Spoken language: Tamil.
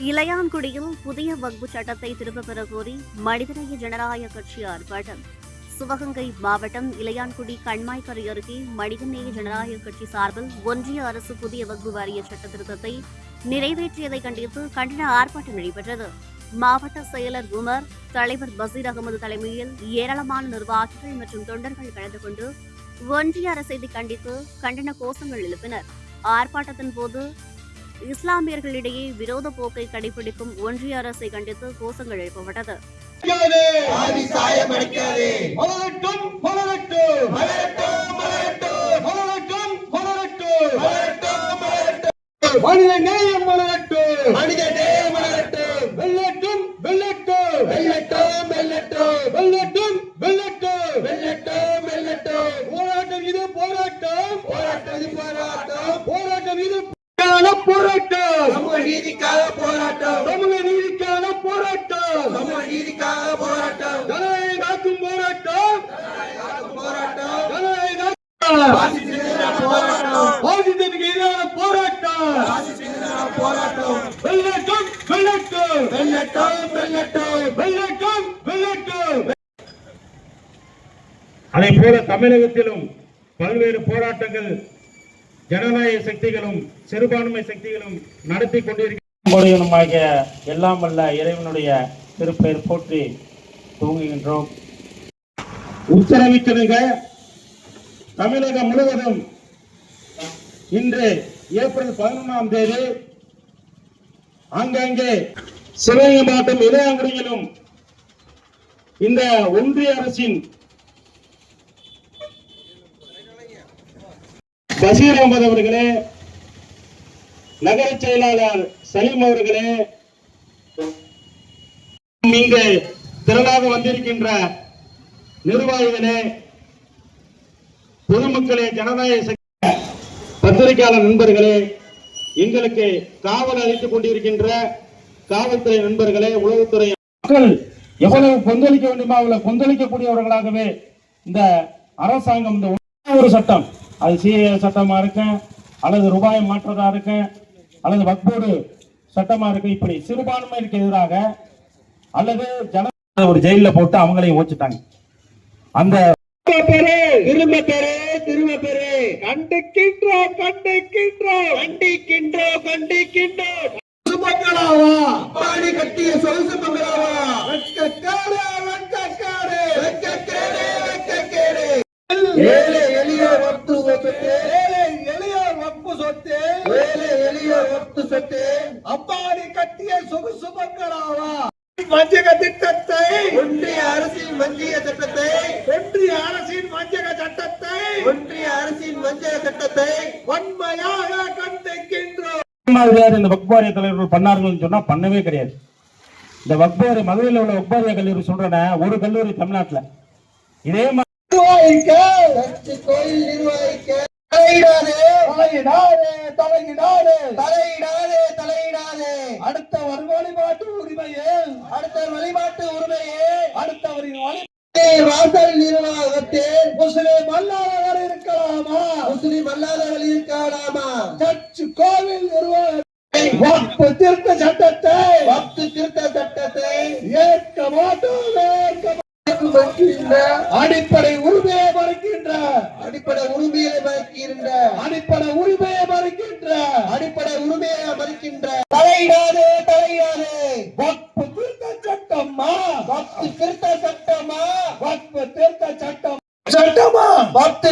இளையான்குடியில் புதிய வக்பு சட்டத்தை திரும்பப் பெற கோரி மனிதநேய ஜனநாயக கட்சி ஆர்ப்பாட்டம். சிவகங்கை மாவட்டம் இளையான்குடி கண்மாய்கரை அருகே மனிதநேய ஜனநாயக கட்சி சார்பில் ஒன்றிய அரசு புதிய வக்பு வாரிய சட்ட திருத்தத்தை நிறைவேற்றியதை கண்டித்து கண்டன ஆர்ப்பாட்டம் நடைபெற்றது. மாவட்ட செயலர் உமர் தலைவர் பசீர் அகமது தலைமையில் ஏராளமான நிர்வாகிகள் மற்றும் தொண்டர்கள் கலந்து கொண்டு ஒன்றிய அரசை கண்டித்து கண்டன கோஷங்கள் எழுப்பினர். ஆர்ப்பாட்டத்தின் போது இஸ்லாமியர்களிடையே விரோத போக்கை கடைபிடிக்கும் ஒன்றிய அரசை கண்டித்து கோஷங்கள் எழுப்பப்பட்டது. மனித நேயம் மலரட்டும். மனித மலரட்டும். வெள்ளட்டும் வெள்ளட்டும். வெல்லட்டும் வெள்ளட்டும் வெள்ளட்டும். போராட்டம் இது போராட்டம். போராட்டம் இது போராட்டம். போராட்டம் இது போராட்டம். எதிரான போராட்டம். போராட்டம். வெள்ளட்டும் வெள்ளட்டும். வெள்ளட்டும் வெள்ளட்டும். அதே போல தமிழகத்திலும் பல்வேறு போராட்டங்கள் ஜனநாயக சக்திகளும் சிறுபான்மை சக்திகளும் நடத்தி கொண்டிருக்கிறோமாகிய எல்லாம் வல்ல இறைவனுடைய திருப்பெயர் போற்றி தூங்குகின்றோம் உத்தரவிட்டிருங்க தமிழகம் முழுவதும் இன்று ஏப்ரல் பதினொன்றாம் தேதி அங்கங்கே சிவகங்கை மாவட்டம் இளையாங்குடியிலும் இந்த ஒன்றிய அரசின் பஷீர் அகமது அவர்களே நகர செயலாளர் சலீம் அவர்களே இங்கு திரளாக வந்திருக்கின்ற நிர்வாகிகளே பொதுமக்களே ஜனநாயக பத்திரிகையாளர் நண்பர்களே எங்களுக்கு காவல் அளித்துக் கொண்டிருக்கின்ற காவல்துறை நண்பர்களே உளவுத்துறை மக்கள் எவ்வளவு கொந்தளிக்க வேண்டுமோ அவ்வளவு கொந்தளிக்கக்கூடியவர்களாகவே இந்த அரசாங்கம் இந்த ஒரு சட்டம் அது சிஏ சட்டமா இருக்க அல்லது ரூபாய் மாற்றதா இருக்க அல்லது வக்போர்டு சட்டமா இருக்கு இப்படி சிறுபான்மையிற்கு எதிராக அல்லது ஜன ஒரு ஜெயில போட்டு அவங்களையும் ஓச்சிட்டாங்க. அந்த திரும்ப பெரு திரும்ப பெரு கண்டிக்கின்றோம் கண்டிக்கின்றோம். கண்டிக்கின்றோம் கண்டிக்கின்றோம். சுமங்களாவா? பாடி கட்டிய சொலுசு மங்களாவா வெட்கக்காடு வெட்கக்காடு வெட்கக்கேடு வெட்கக்கேடு ஏழை ஏழை எளிய வத்து சொத்து. ஏழை எளிய வப்பு சொத்து. ஏழை எளிய வத்து சொத்து. அம்பாடி கட்டிய சொகுசு மங்களாவா வஞ்சக திட்டத்தை போராட்டத்தை வன்மையாக கண்டிக்கின்றோம். இந்த வக்பாரிய தலைவர்கள் பண்ணார்கள் சொன்னா பண்ணவே கிடையாது. இந்த வக்பாரி மதுரையில் உள்ள வக்பாரிய கல்லூரி சொல்றேன் ஒரு கல்லூரி தமிழ்நாட்டில். இதே அடுத்த வழிபாட்டு உரிமையே. அடுத்த வழிபாட்டு உரிமையே. வாசல் நிர்வாகத்தில் முஸ்லிம் அல்லாதவர் இருக்கலாமா? முஸ்லிம் இருக்கலாமா? சர்ச்சு கோவில் நிர்வாகம் வக்பு திருத்த சட்டத்தை பக்து திருத்த சட்டத்தை ஏற்க மாட்டோம் ஏற்க அடிப்படை உரிமையை மறுக்கின்ற அடிப்படை உரிமையை மறுக்கின்ற அடிப்படை உரிமையை வார்த்தை